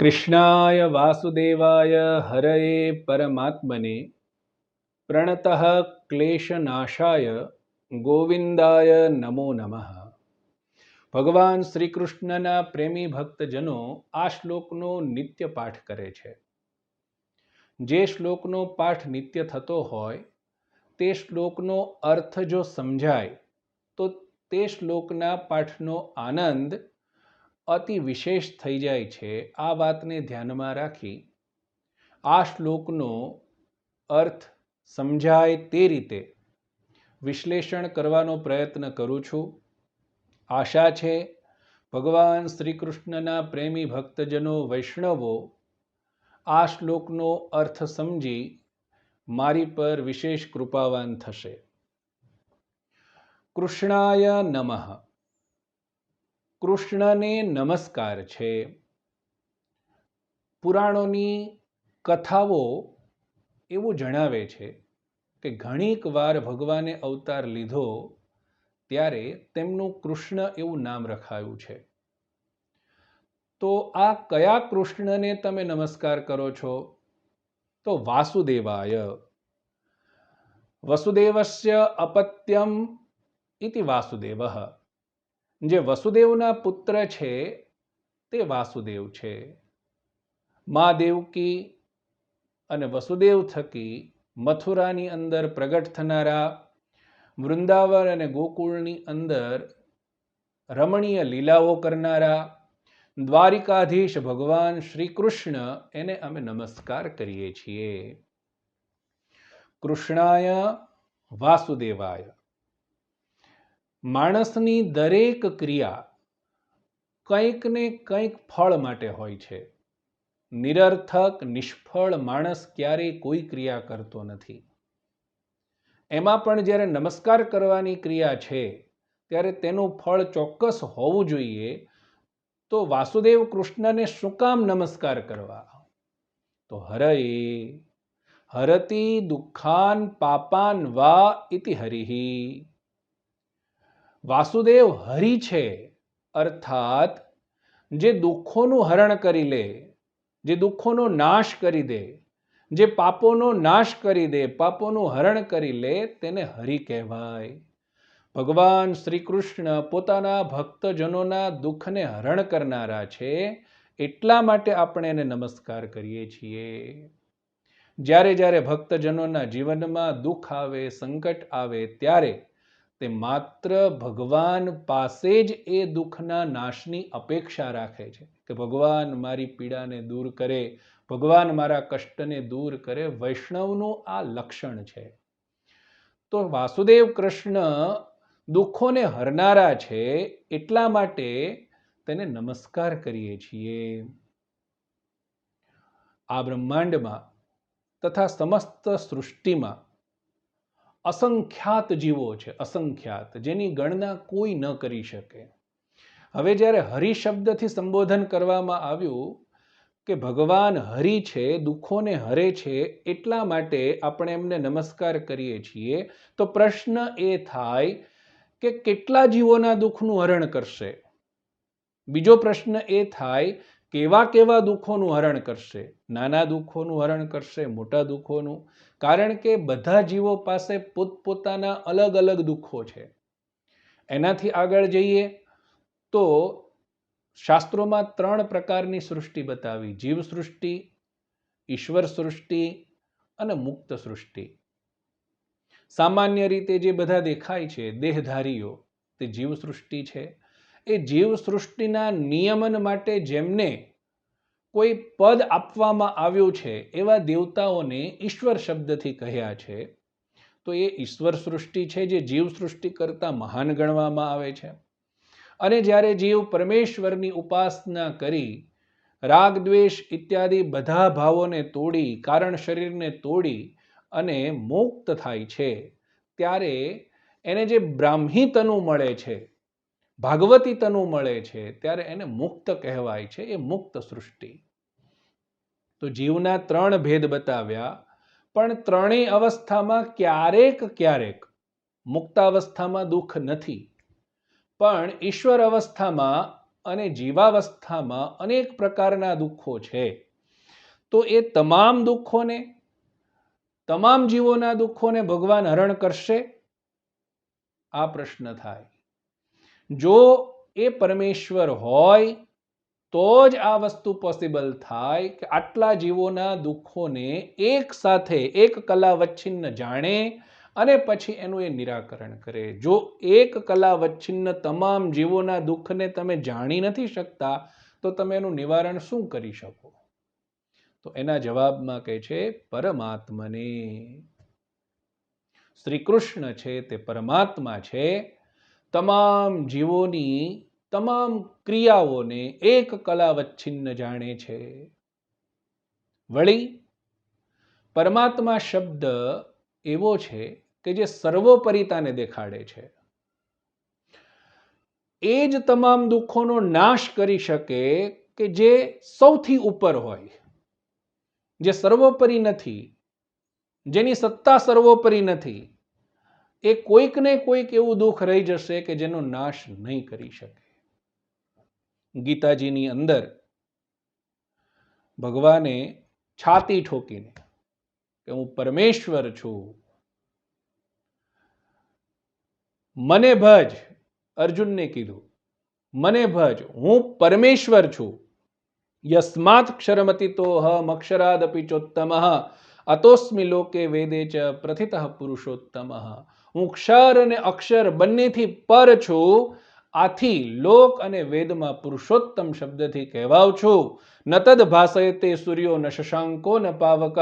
કૃષ્ણાય વાસુદેવાય હરયે પરમાત્મને પ્રણતઃ ક્લેશનાશાય ગોવિંદાય નમો નમઃ ભગવાન શ્રી કૃષ્ણના પ્રેમી ભક્તજનો આ શ્લોકનો નિત્ય પાઠ કરે છે। જે શ્લોકનો પાઠ નિત્ય થતો હોય, તે શ્લોકનો અર્થ જો સમજાય, તો તે શ્લોકના પાઠનો આનંદ અતિ વિશેષ થઈ જાય છે, આ વાતને ધ્યાનમાં રાખી આ શ્લોકનો અર્થ સમજાય તે રીતે વિશ્લેષણ કરવાનો પ્રયત્ન કરું છું. આશા છે, ભગવાન શ્રી કૃષ્ણના પ્રેમી ભક્તજનો વૈષ્ણવો આ શ્લોકનો અર્થ સમજી મારી પર વિશેષ કૃપાવાન થશે. કૃષ્ણાય નમઃ. કૃષ્ણને નમસ્કાર છે. પુરાણોની કથાઓ એવું જણાવે છે કે ઘણીક વાર ભગવાને અવતાર લીધો ત્યારે તેમનું કૃષ્ણ એવું નામ રખાયું છે. તો આ કયા કૃષ્ણને તમે નમસ્કાર કરો છો? તો વાસુદેવાય. વસુદેવસ્ય અપત્યમ ઇતિ વાસુદેવ. જે વસુદેવના પુત્ર છે, તે વાસુદેવ છે. મા દેવકી અને વસુદેવ થકી મથુરાની અંદર પ્રગટ થનારા વૃંદાવન અને ગોકુળની અંદર રમણીય લીલાઓ કરનારા દ્વારિકાધીશ ભગવાન શ્રી કૃષ્ણ એને અમે નમસ્કાર કરીએ છીએ. કૃષ્ણાય વાસુદેવાય. માણસની દરેક ક્રિયા કંઈક ને કંઈક ફળ માટે હોય છે. નિરર્થક, નિષ્ફળ માણસ ક્યારેય કોઈ ક્રિયા કરતો નથી. એમાં પણ જ્યારે નમસ્કાર કરવાની ક્રિયા છે, ત્યારે તેનું ફળ ચોક્કસ હોવું જોઈએ, તો વાસુદેવ કૃષ્ણને શું કામ નમસ્કાર કરવા? તો હરએ હરતી દુઃખાન પાપાન વા ઇતિ હરિહી વાસુદેવ હરિ છે, અર્થાત જે દુઃખોનું હરણ કરી લે, જે દુઃખોનો નાશ કરી દે, જે પાપોનો નાશ કરી દે, પાપોનું હરણ કરી લે, તેને હરિ કહેવાય. ભગવાન શ્રી કૃષ્ણ પોતાના ભક્તજનોના દુઃખને હરણ કરનારા છે, એટલા માટે આપણે એને નમસ્કાર કરીએ છીએ. જ્યારે જ્યારે ભક્તજનોના જીવનમાં દુઃખ આવે, સંકટ આવે, ત્યારે તે માત્ર ભગવાન પાસે જ એ દુઃખના નાશની અપેક્ષા રાખે છે કે ભગવાન મારી પીડાને દૂર કરે, ભગવાન મારા કષ્ટને દૂર કરે, વૈષ્ણવનું આ લક્ષણ છે. તો વાસુદેવ કૃષ્ણ દુઃખોને હરનારા છે એટલા માટે તેને નમસ્કાર કરીએ છીએ. આ બ્રહ્માંડમાં તથા સમસ્ત સૃષ્ટિમાં અસંખ્યાત જીવો છે, અસંખ્યાત, જેની ગણના કોઈ ન કરી શકે. હવે જ્યારે હરિ શબ્દથી સંબોધન કરવામાં આવ્યું કે ભગવાન હરિ છે, દુઃખોને હરે છે, એટલા માટે આપણે એમને નમસ્કાર કરીએ છીએ, તો પ્રશ્ન એ થાય કે કેટલા જીવોના દુઃખનું હરણ કરશે? બીજો પ્રશ્ન એ થાય કેવા કેવા દુઃખોનું હરણ કરશે? નાના દુઃખોનું હરણ કરશે, મોટા દુઃખોનું? કારણ કે બધા જીવો પાસે પોતપોતાના અલગ અલગ દુઃખો છે. એનાથી આગળ જઈએ તો શાસ્ત્રોમાં ત્રણ પ્રકારની સૃષ્ટિ બતાવી. જીવ સૃષ્ટિ, ઈશ્વર સૃષ્ટિ અને મુક્ત સૃષ્ટિ. સામાન્ય રીતે જે બધા દેખાય છે, દેહધારીઓ, તે જીવ સૃષ્ટિ છે. એ જીવ સૃષ્ટિના નિયમન માટે જેમને કોઈ પદ આપવામાં આવ્યું છે, એવા દેવતાઓને ઈશ્વર શબ્દથી કહ્યા છે, તો એ ઈશ્વર સૃષ્ટિ છે જે જીવ સૃષ્ટિ કરતાં મહાન ગણવામાં આવે છે. અને જ્યારે જીવ પરમેશ્વરની ઉપાસના કરી, રાગ, દ્વેષ ઇત્યાદિ બધા ભાવોને તોડી, કારણ શરીરને તોડી અને મુક્ત થાય છે, ત્યારે એને જે બ્રાહ્મી તનુ મળે છે ભાગવતી તનુ મળે છે, ત્યારે એને મુક્ત કહેવાય છે, એ મુક્ત સૃષ્ટિ. તો જીવના ત્રણ ભેદ બતાવ્યા, પણ ત્રણેય અવસ્થામાં ક્યારેક ક્યારેક મુક્તાવસ્થામાં દુઃખ નથી. પણ ઈશ્વર અવસ્થામાં અને જીવાવસ્થામાં અનેક પ્રકારના દુઃખો છે. તો એ તમામ દુઃખોને, તમામ જીવોના દુઃખોને ભગવાન હરણ કરશે? આ પ્રશ્ન થાય. જો એ પરમેશ્વર હોય, તો જ આ વસ્તુ પોસિબલ થાય કે આટલા જીવોના દુઃખોને એક સાથે, એક કલા વચ્છિન્ન જાણે અને પછી એનું એ નિરાકરણ કરે. જો એક કલા વચ્છિન્ન તમામ જીવોના દુઃખને તમે જાણી નથી શકતા, તો તમે એનું નિવારણ શું કરી શકો? તો એના જવાબમાં કહે છે, પરમાત્મને. શ્રી કૃષ્ણ છે તે પરમાત્મા છે તમામ જીવોની, તમામ ક્રિયાઓને એક કલા વચ્છિન્ન જાણે છે. વળી, પરમાત્મા શબ્દ એવો છે કે જે સર્વોપરિતાને દેખાડે છે. એ જ તમામ દુઃખોનો નાશ કરી શકે કે જે સૌથી ઉપર હોય, જે સર્વોપરી નથી, જેની સત્તા સર્વોપરી નથી એ કોઈક ને કોઈક એવું દુઃખ રહી જશે કે જેનો નાશ નહીં કરી શકે. ગીતાજીની અંદર ભગવાને છાતી ઠોકીને કે હું પરમેશ્વર છું. મને ભજ, અર્જુનને કીધું, મને ભજ, હું પરમેશ્વર છું. યસ્માત ક્ષરમતિતો હમ અક્ષરાદપી ચોત્તમ અતોસ્મિ લોકે વેદે ચ પ્રથિત પુરુષોત્તમ. હું ક્ષર અને અક્ષર બંનેથી પર છું. આથી લોક અને વેદમાં પુરુષોત્તમ શબ્દથી કહેવાવ છું. ન તદ ભાષયતે સૂર્યો ન શશાંકો ન પાવક.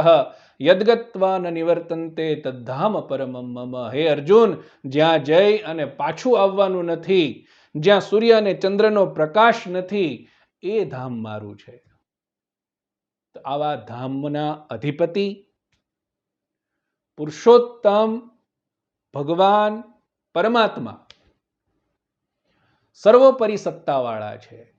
યદગત્વા ન નિવર્તનતે તદ્ધામ પરમ મમ. હે અર્જુન, જ્યાં જય અને પાછું આવવાનું નથી, જ્યાં સૂર્ય અને ચંદ્રનો પ્રકાશ નથી, એ ધામ મારું છે. આવા ધામના અધિપતિ પુરુષોત્તમ ભગવાન પરમાત્મા સર્વોપરી સત્તાવાળા છે.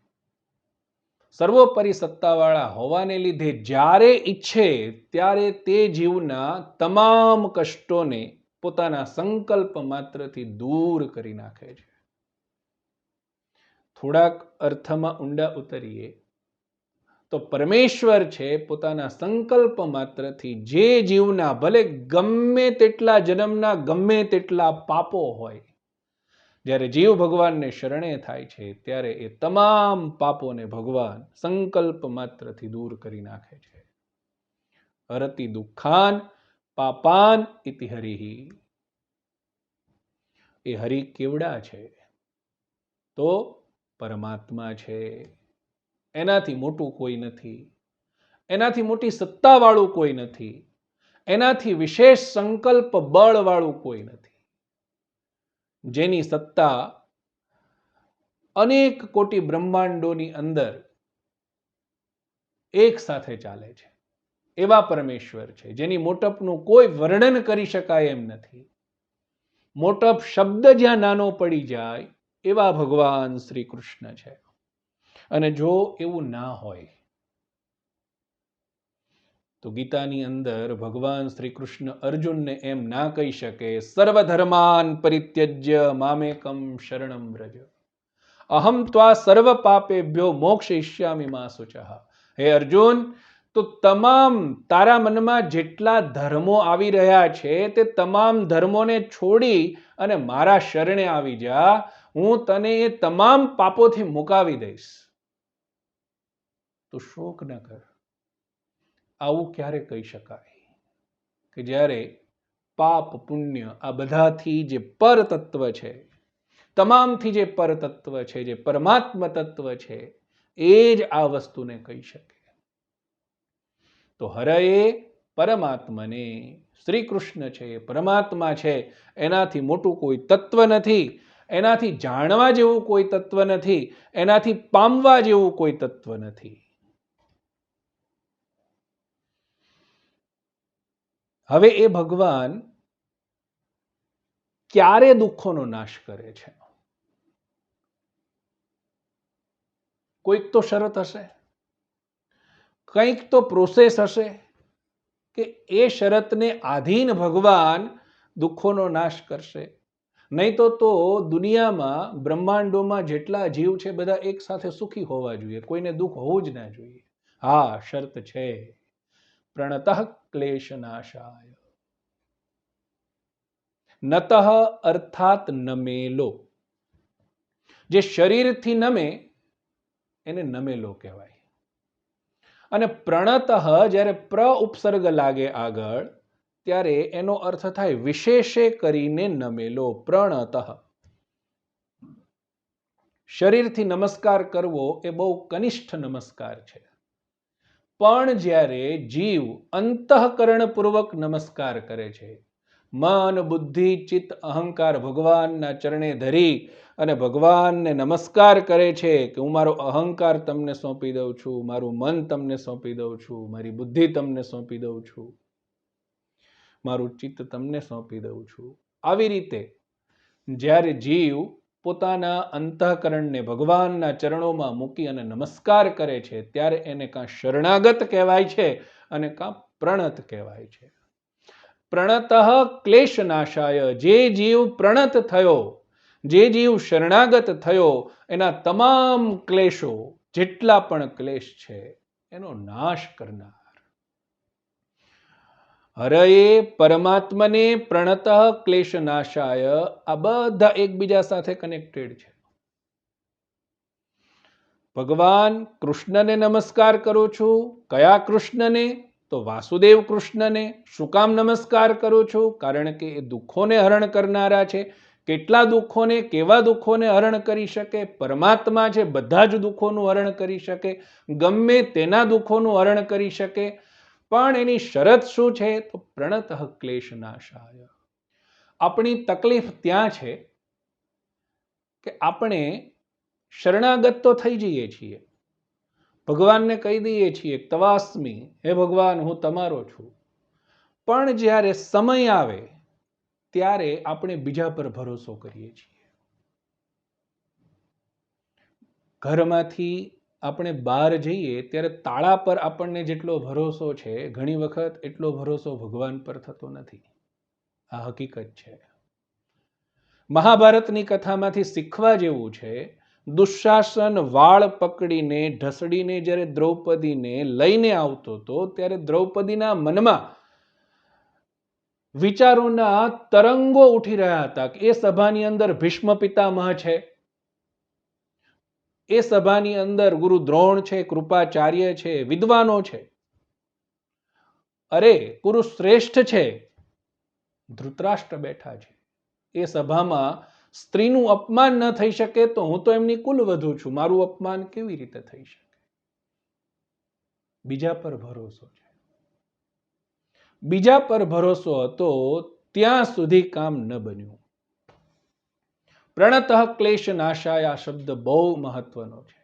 સર્વોપરી સત્તાવાળા હોવાને લીધે જ્યારે ઈચ્છે ત્યારે તે જીવના તમામ કષ્ટોને પોતાના સંકલ્પ માત્રથી દૂર કરી નાખે છે. થોડાક અર્થમાં ઊંડા ઉતરીએ. તો પરમેશ્વર છે, પોતાના સંકલ્પ માત્રથી જે જીવના ભલે ગમે તેટલા જન્મના, ગમે તેટલા પાપો હોય, જ્યારે જીવ ભગવાનને શરણે થાય છે, ત્યારે એ તમામ પાપોને ભગવાન સંકલ્પ માત્રથી દૂર કરી નાખે છે. હરતિ દુઃખાન પાપાન ઇતિ હરિહી. એ હરિ કેવડા છે? તો પરમાત્મા છે. એનાથી મોટું કોઈ નથી. એનાથી મોટી સત્તાવાળું કોઈ નથી. એનાથી વિશેષ સંકલ્પ બળવાળું કોઈ નથી. જેની સત્તા અનેક કોટી બ્રહ્માંડોની અંદર એક સાથે ચાલે છે. એવા પરમેશ્વર છે, જેની મોટપનું કોઈ વર્ણન કરી શકાય એમ નથી. મોટપ શબ્દ જ્યાં નાનો પડી જાય, એવા ભગવાન શ્રી કૃષ્ણ છે. અને જો એવું ના હોય, તો ગીતાની અંદર ભગવાન શ્રી કૃષ્ણ અર્જુનને એમ ના કહી શકે, સર્વધર્માન પરિત્યજ્ય મામેકમ શરણમ વ્રજ. અહમ ત્વા સર્વ પાપેભ્યો મોક્ષિષ્યામિ મા શુચઃ હે અર્જુન, તો તમામ તારા મનમાં જેટલા ધર્મો આવી રહ્યા છે, તે તમામ ધર્મોને છોડી અને મારા શરણે આવી જા. હું તને એ તમામ પાપોથી મુકાવી દઈશ. તો શોક ન કર. આવું ક્યારે કહી શકાય? કે જ્યારે પાપ, પુણ્ય આ બધાથી જે પર તત્વ છે, તમામથી જે પર તત્વ છે, જે પરમાત્મ તત્વ છે, એ જ આ વસ્તુને કહી શકે. તો હરએ પરમાત્મને શ્રી કૃષ્ણ છે, પરમાત્મા છે, એનાથી મોટું કોઈ તત્વ નથી, એનાથી જાણવા જેવું કોઈ તત્વ નથી, એનાથી પામવા જેવું કોઈ તત્વ નથી. હવે એ ભગવાન ક્યારે દુઃખોનો નાશ કરે છે? કોઈક તો શરત હશે, કંઈક તો પ્રોસેસ હશે કે એ શરતને આધીન ભગવાન દુઃખોનો નાશ કરશે. નહીં તો તો દુનિયામાં બ્રહ્માંડોમાં જેટલા જીવ છે બધા એક સાથે સુખી હોવા જોઈએ, કોઈને દુઃખ હોવું જ ના જોઈએ. હા, શરત છે. પ્રણત ક્લેશનાશાય નત અર્થાત નમેલો જે શરીરથી નમે એને નમેલો કહેવાય અને પ્રણત જ્યારે પ્ર ઉપસર્ગ લાગે આગળ ત્યારે એનો અર્થ થાય વિશેષે કરીને નમેલો પ્રણત શરીરથી નમસ્કાર કરવો એ બહુ કનિષ્ઠ નમસ્કાર છે પણ જ્યારે જીવ અંતઃકરણપૂર્વક નમસ્કાર કરે છે, મન, બુદ્ધિ, ચિત્ત, અહંકાર ભગવાનના ચરણે ધરી અને ભગવાનને નમસ્કાર કરે છે કે હું મારો અહંકાર તમને સોંપી દઉં છું, મારું મન તમને સોંપી દઉં છું, મારી બુદ્ધિ તમને સોંપી દઉં છું, મારું ચિત્ત તમને સોંપી દઉં છું. આવી રીતે જ્યારે જીવ પોતાના અંતઃકરણને ભગવાનના ચરણોમાં મૂકી અને નમસ્કાર કરે છે, ત્યારે એને કાં શરણાગત કહેવાય છે અને કાં પ્રણત કહેવાય છે. પ્રણત ક્લેશ નાશાય જે જીવ પ્રણત થયો, જે જીવ શરણાગત થયો, એના તમામ ક્લેશો, જેટલા પણ ક્લેશ છે, એનો નાશ કરનાર. હરએ પરમાત્મને પ્રણત ક્લેશ નાશાય આ બધા એકબીજા સાથે કનેક્ટેડ છે. ભગવાન કૃષ્ણને નમસ્કાર કરું છું. કયા કૃષ્ણને? તો વાસુદેવ કૃષ્ણને. શું કામ નમસ્કાર કરું છું? કારણ કે એ દુઃખોને હરણ કરનારા છે. કેટલા દુઃખોને, કેવા દુઃખોને હરણ કરી શકે? પરમાત્મા છે, બધા જ દુઃખોનું હરણ કરી શકે. ગમે તેના દુઃખોનું હરણ કરી શકે. પણ એની શરત શું છે? તો પ્રણત ક્લેશ નાશાય આપણી તકલીફ ત્યાં છે કે આપણે શરણાગત તો થઈ જઈએ છીએ. ભગવાનને કહી દઈએ છીએ, તવાસ્મી, હે ભગવાન, હું તમારો છું. પણ જ્યારે સમય આવે, ત્યારે આપણે બીજા પર ભરોસો કરીએ છીએ. ઘરમાંથી આપણે બહાર જઈએ ત્યારે તાળા પર આપણને જેટલો ભરોસો છે, ઘણી વખત એટલો ભરોસો ભગવાન પર થતો નથી. આ હકીકત છે. મહાભારતની કથામાંથી શીખવા જેવું છે, દુશાસન વાળ પકડીને, ઢસડીને જ્યારે દ્રૌપદીને લઈને આવતો હતો ત્યારે દ્રૌપદીના મનમાં વિચારોના તરંગો ઉઠી રહ્યા હતા કે એ સભાની અંદર ભીષ્મ પિતામહ છે. એ સભાની અંદર ગુરુ દ્રોણ છે, કૃપાચાર્ય છે, વિદ્વાનો છે. અરે, ગુરુ શ્રેષ્ઠ છે. ધૃતરાષ્ટ્ર બેઠા છે. એ સભામાં સ્ત્રીનું અપમાન ન થઈ શકે તો હું તો એમની કુલ વધુ છું. મારું અપમાન કેવી રીતે થઈ શકે? બીજા પર ભરોસો છે. બીજા પર ભરોસો હતો, ત્યાં સુધી કામ ન બન્યું. પ્રણત ક્લેશ નાશાય આ શબ્દ બહુ મહત્વનો છે.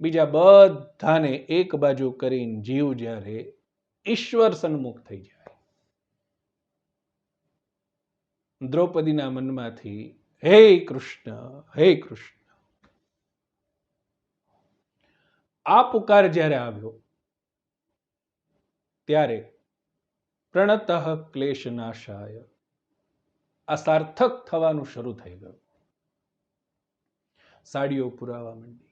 બીજા બધાને એક બાજુ કરીને જીવ જ્યારે ઈશ્વર સન્મુખ થઈ જાય. દ્રૌપદીના મનમાંથી, હે કૃષ્ણ હે કૃષ્ણ. આ પુકાર જ્યારે આવ્યો, ત્યારે પ્રણત ક્લેશ નાશાય આ સાર્થક થવાનું શરૂ થઈ ગયું. સાડીઓ પુરાવા માંડી.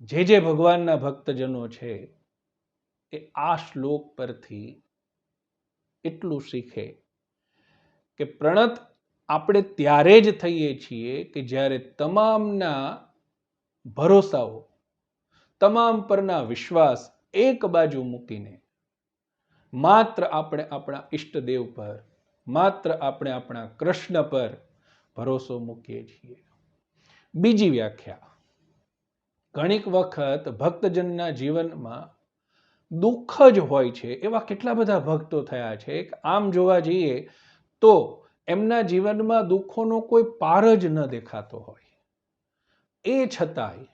જે જે ભગવાનના ભક્તજનો છે, એ આ શ્લોક પરથી એટલું શીખે કે પ્રણત આપણે ત્યારે જ થઈએ છીએ કે જ્યારે તમામના ભરોસાઓ, તમામ પરના વિશ્વાસ એક બાજુ મૂકીને માત્ર આપણે આપણા ઈષ્ટદેવ પર, માત્ર આપણે આપણા કૃષ્ણ પર ભરોસો મૂકીએ છીએ. બીજી વ્યાખ્યા. ઘણીક વખત ભક્તજનના જીવનમાં દુઃખ જ હોય છે, એવા કેટલા બધા ભક્તો થયા છે આમ જોવા જઈએ તો એમના જીવનમાં દુઃખોનો કોઈ પાર જ ન દેખાતો હોય. એ છતાંય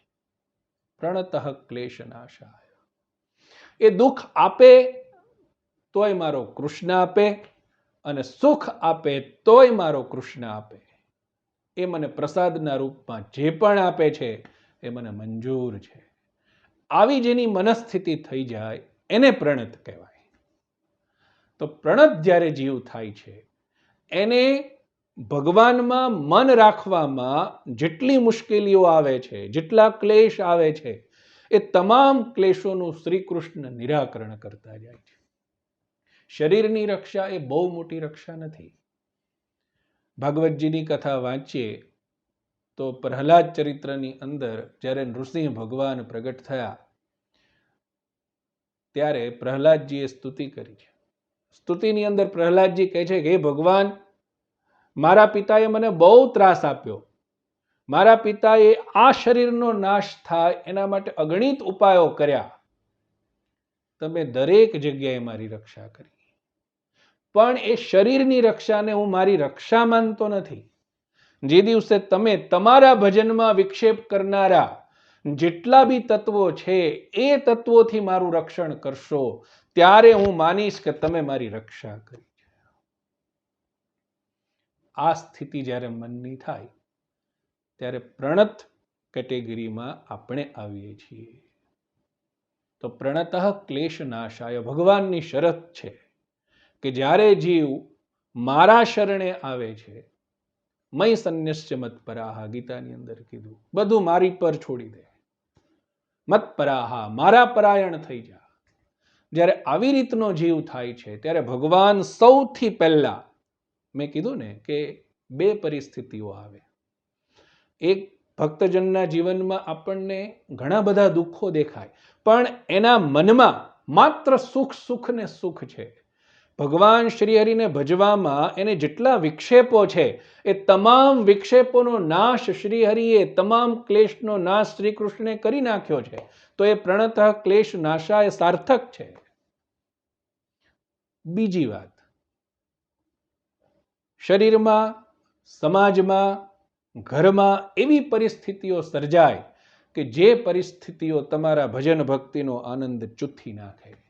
પ્રણત ક્લેશ નાશાય એ દુઃખ આપે તોય મારો કૃષ્ણ આપે અને સુખ આપે તોય મારો કૃષ્ણ આપે. એ મને પ્રસાદના રૂપમાં જે પણ આપે છે, એ મને મંજૂર છે. આવી જેની મનસ્થિતિ થઈ જાય, એને પ્રણત કહેવાય. તો પ્રણત જ્યારે જીવ થાય છે, એને ભગવાનમાં મન રાખવામાં જેટલી મુશ્કેલીઓ આવે છે, જેટલા ક્લેશ આવે છે, એ તમામ ક્લેશોનું શ્રી કૃષ્ણ નિરાકરણ કરતા જાય છે. શરીરની રક્ષા એ બહુ મોટી રક્ષા નથી. ભાગવતજીની કથા વાંચીએ તો પ્રહલાદ ચરિત્રની અંદર જ્યારે નૃસિંહ ભગવાન પ્રગટ થયા, ત્યારે પ્રહલાદજીએ સ્તુતિ કરી છે. સ્તુતિની અંદર પ્રહલાદજી કહે છે કે હે ભગવાન, મારા પિતાએ મને બહુ ત્રાસ આપ્યો. મારા પિતાએ આ શરીરનો નાશ થાય એના માટે અગણિત ઉપાયો કર્યા. તમે દરેક જગ્યાએ મારી રક્ષા કરી. પણ એ શરીરની રક્ષાને હું મારી રક્ષા માનતો નથી. જે દિવસે તમે તમારા ભજનમાં વિક્ષેપ કરનારા જેટલા બી તત્વો છે, એ તત્વોથી મારું રક્ષણ કરશો, ત્યારે હું માનીશ કે તમે મારી રક્ષા કરી. આ સ્થિતિ જ્યારે મનની થાય, ત્યારે પ્રણત કેટેગરીમાં આપણે આવીએ છીએ. તો પ્રણત ક્લેશ નાશાય ભગવાનની શરત છે. કે જ્યારે જીવ મારા શરણે આવે છે, મય સંન્યસ્ય મતપરાહા ગીતાની અંદર કીધું, બધું મારી પર છોડી દે. મતપરાહા મારા પરાયણ થઈ જા. જ્યારે આવી રીતનો જીવ થાય છે, ત્યારે ભગવાન સૌથી પહેલા મેં કીધું ને કે બે પરિસ્થિતિઓ આવે. એક, ભક્તજનના જીવનમાં આપણને ઘણા બધા દુઃખો દેખાય, પણ એના મનમાં માત્ર સુખ સુખ ને સુખ છે. ભગવાન શ્રીહરિને ભજવામાં એને જેટલા વિક્ષેપો છે, એ તમામ વિક્ષેપોનો નાશ શ્રીહરિએ, તમામ ક્લેશનો નાશ શ્રી કૃષ્ણે કરી નાખ્યો છે. તો એ પ્રણત ક્લેશ નાશા એ સાર્થક છે. બીજી વાત. શરીરમાં, સમાજમાં, ઘરમાં એવી પરિસ્થિતિઓ સર્જાય કે જે પરિસ્થિતિઓ તમારા ભજન ભક્તિનો આનંદ ચૂથી નાખે.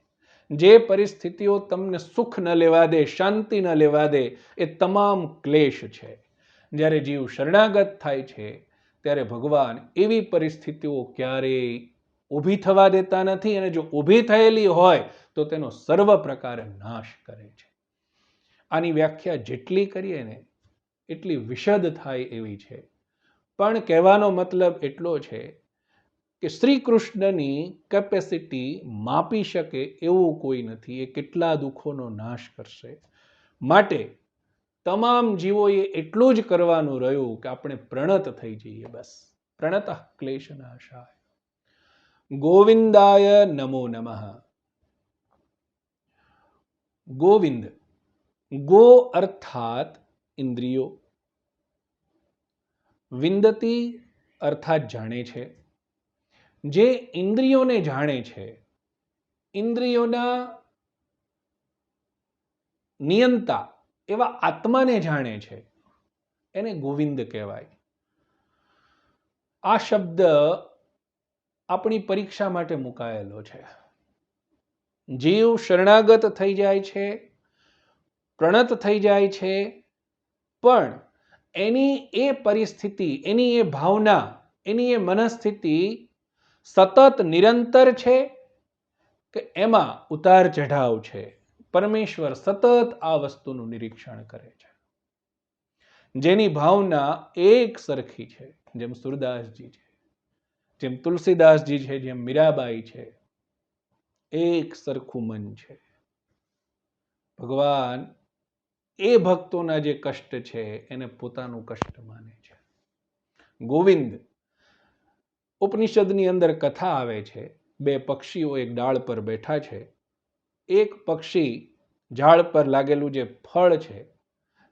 જે પરિસ્થિતિઓ તમને સુખ ન લેવા દે, શાંતિ ન લેવા દે, એ તમામ ક્લેશ છે. જ્યારે જીવ શરણાગત થાય છે, ત્યારે ભગવાન એવી પરિસ્થિતિઓ ક્યારેય ઊભી થવા દેતા નથી અને જો ઊભી થયેલી હોય, તો તેનો સર્વ પ્રકારે નાશ કરે છે. આની વ્યાખ્યા જેટલી કરીએ ને, એટલી વિશદ થાય એવી છે. પણ કહેવાનો મતલબ એટલો છે કે શ્રી કૃષ્ણની કેપેસિટી માપી શકે એવું કોઈ નથી, એ કેટલા દુઃખોનો નાશ કરશે. માટે તમામ જીવોએ એટલું જ કરવાનું રહ્યું કે આપણે પ્રણત થઈ જઈએ બસ. પ્રણત ક્લેશ નાશાય. ગોવિંદાય નમો નમઃ. ગોવિંદ. ગો અર્થાત ઇન્દ્રિયો. વિંદતી અર્થાત જાણે છે. જે ઇન્દ્રિયોને જાણે છે, ઇન્દ્રિયોના નિયંતા એવા આત્માને જાણે છે, એને ગોવિંદ કહેવાય. આ શબ્દ આપણી પરીક્ષા માટે મુકાયેલો છે. જીવ શરણાગત થઈ જાય છે, પ્રણત થઈ જાય છે, પણ એની એ પરિસ્થિતિ, એની એ ભાવના, એની એ મનસ્થિતિ સતત નિરંતર છે કે એમાં ઉતાર ચઢાવ છે? પરમેશ્વર સતત આ વસ્તુનું નિરીક્ષણ કરે છે. જેની ભાવના એક સરખી છે, જેમ સુરદાસજી છે, જેમ તુલસીદાસજી છે, જેમ મીરાબાઈ છે, એક સરખું મન છે. ભગવાન એ ભક્તોના જે કષ્ટ છે, એને પોતાનું કષ્ટ માને છે. ગોવિંદ ઉપનિષદની અંદર કથા આવે છે, બે પક્ષીઓ એક ડાળ પર બેઠા છે. એક પક્ષી ઝાડ પર લાગેલું જે ફળ છે,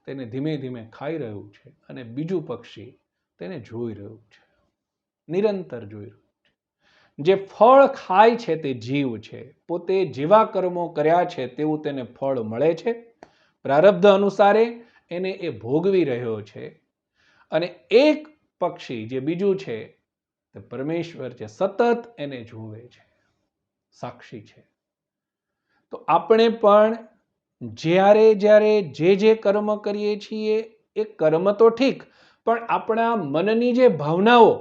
તેને ધીમે ધીમે ખાઈ રહ્યું છે અને બીજું પક્ષી તેને જોઈ રહ્યું છે. નિરંતર જોઈ રહ્યું છે. જે ફળ ખાય છે તે જીવ છે, પોતે જેવા કર્મો કર્યા છે તેવું તેને ફળ મળે છે. પ્રારબ્ધ અનુસારે એને એ ભોગવી રહ્યો છે. અને એક પક્ષી જે બીજું છે તે પરમેશ્વર છે સતત એને જોવે છે, સાક્ષી છે. તો આપણે પણ જ્યારે જ્યારે જે જે કર્મ કરીએ છીએ, એ કર્મ તો ઠીક, પણ આપણા મનની જે ભાવનાઓ,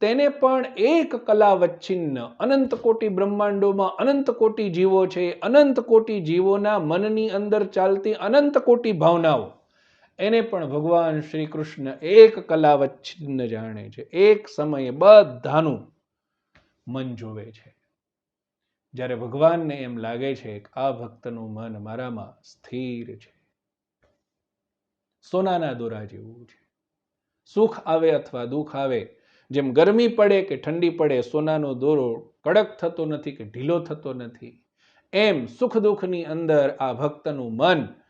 તેને પણ એક કલા વચ્છિન્ન, અનંત કોટી બ્રહ્માંડોમાં અનંત કોટી જીવો છે, અનંત કોટી જીવોના મનની અંદર ચાલતી અનંત કોટી ભાવનાઓ એને પણ ભગવાન શ્રી કૃષ્ણ એક કલાવચ્છિન્ન જાણે છે. એક સમયે બધાનું મન જોવે છે. જ્યારે ભગવાનને એમ લાગે છે કે આ ભક્તનું મન મારામાં સ્થિર છે. સોનાના દોરા જેવું છે. સુખ આવે અથવા દુઃખ આવે, જેમ ગરમી પડે કે ઠંડી પડે, સોનાનો દોરો કડક થતો નથી કે ઢીલો થતો નથી. એમ સુખ દુઃખની અંદર આ ભક્તનું મન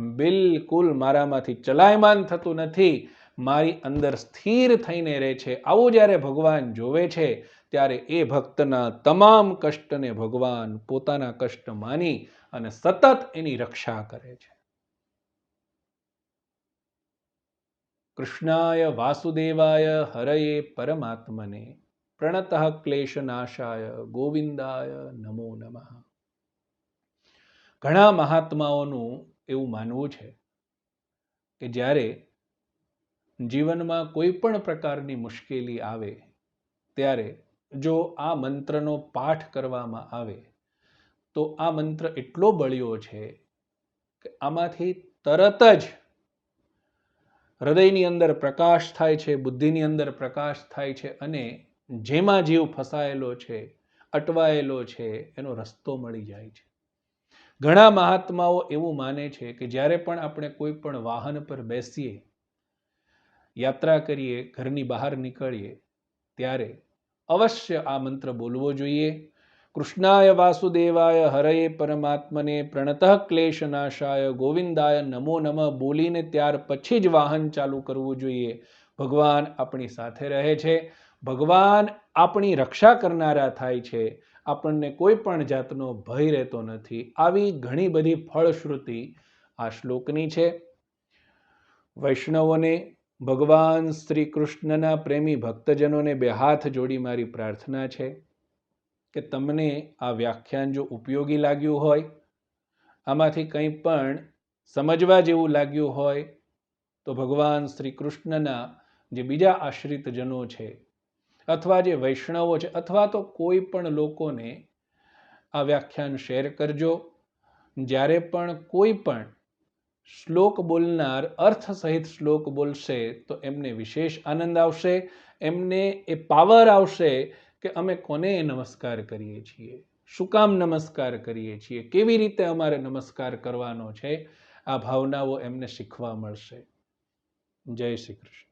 બિલકુલ મારામાંથી ચલાયમાન થતું નથી. મારી અંદર સ્થિર થઈને રહે છે. આવું જ્યારે ભગવાન જોવે છે, ત્યારે એ ભક્તના તમામ કષ્ટને ભગવાન પોતાના કષ્ટ માની અને સતત એની રક્ષા કરે છે. કૃષ્ણાય વાસુદેવાય હરયે પરમાત્મને. પ્રણત ક્લેશનાશાય ગોવિંદાય નમો નમઃ. ઘણા મહાત્માઓનું એવું માનવું છે કે જ્યારે જીવનમાં કોઈ પણ પ્રકારની મુશ્કેલી આવે, ત્યારે જો આ મંત્રનો પાઠ કરવામાં આવે, તો આ મંત્ર એટલો બળ્યો છે કે આમાંથી તરત જ હૃદયની અંદર પ્રકાશ થાય છે, બુદ્ધિની અંદર પ્રકાશ થાય છે અને જેમાં જીવ ફસાયેલો છે, અટવાયેલો છે, એનો રસ્તો મળી જાય છે. ઘણા મહાત્માઓ એવું માને છે કે જ્યારે પણ આપણે કોઈ પણ વાહન પર બેસીએ, યાત્રા કરીએ, ઘરની બહાર નીકળીએ, ત્યારે અવશ્ય આ મંત્ર બોલવો જોઈએ. કૃષ્ણાય વાસુદેવાય હરયે પરમાત્મને પ્રણત ક્લેશનાશાય ગોવિંદાય નમો નમ બોલીને ત્યાર પછી જ વાહન ચાલુ કરવું જોઈએ. ભગવાન આપણી સાથે રહે છે. ભગવાન આપણી રક્ષા કરનારા થાય છે. આપણને કોઈ પણ જાતનો ભય રહેતો નથી. આવી ઘણી બધી ફળશ્રુતિ આ શ્લોકની છે. વૈષ્ણવોને ભગવાન શ્રી કૃષ્ણના પ્રેમી ભક્તજનોને બે હાથ જોડી મારી પ્રાર્થના છે કે તમને આ વ્યાખ્યાન જો ઉપયોગી લાગ્યું હોય, આમાંથી કંઈ પણ સમજવા જેવું લાગ્યું હોય, તો ભગવાન શ્રી કૃષ્ણના જે બીજા આશ્રિતજનો છે અથવા જે વૈષ્ણવો છે, અથવા તો કોઈ પણ લોકોને આ વ્યાખ્યાન શેર કરજો. જ્યારે પણ કોઈ પણ શ્લોક બોલનાર, અર્થ સહિત શ્લોક બોલશે, તો એમને વિશેષ આનંદ આવશે. એમને એ પાવર આવશે કે અમે કોને નમસ્કાર કરીએ છીએ? શું કામ નમસ્કાર કરીએ છીએ? કેવી રીતે અમારે નમસ્કાર કરવાનો છે? આ ભાવનાઓ એમને શીખવા મળશે. જય શ્રી કૃષ્ણ.